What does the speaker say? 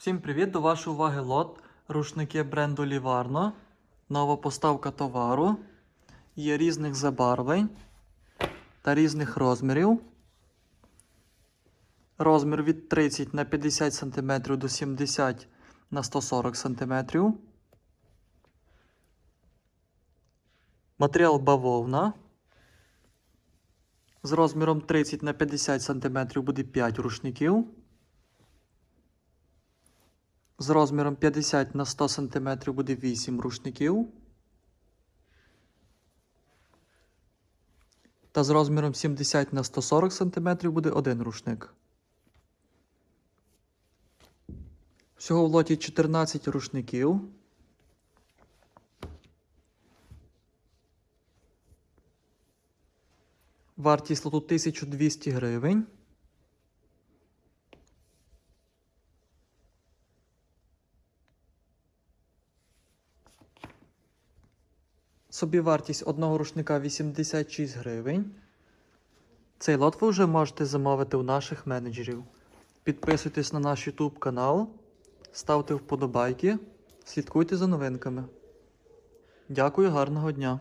Всім привіт! До вашої уваги лот. Рушники бренду Livarno. Нова поставка товару. Є різних забарвлень та різних розмірів. Розмір від 30 на 50 см до 70 на 140 см. Матеріал бавовна. З розміром 30 на 50 см буде 5 рушників. З розміром 50 на 100 см буде 8 рушників. Та з розміром 70 на 140 см буде один рушник. Всього в лоті 14 рушників. Вартість лоту 1200 гривень. Собівартість одного рушника 86 гривень. Цей лот ви вже можете замовити у наших менеджерів. Підписуйтесь на наш YouTube канал, ставте вподобайки, слідкуйте за новинками. Дякую, гарного дня!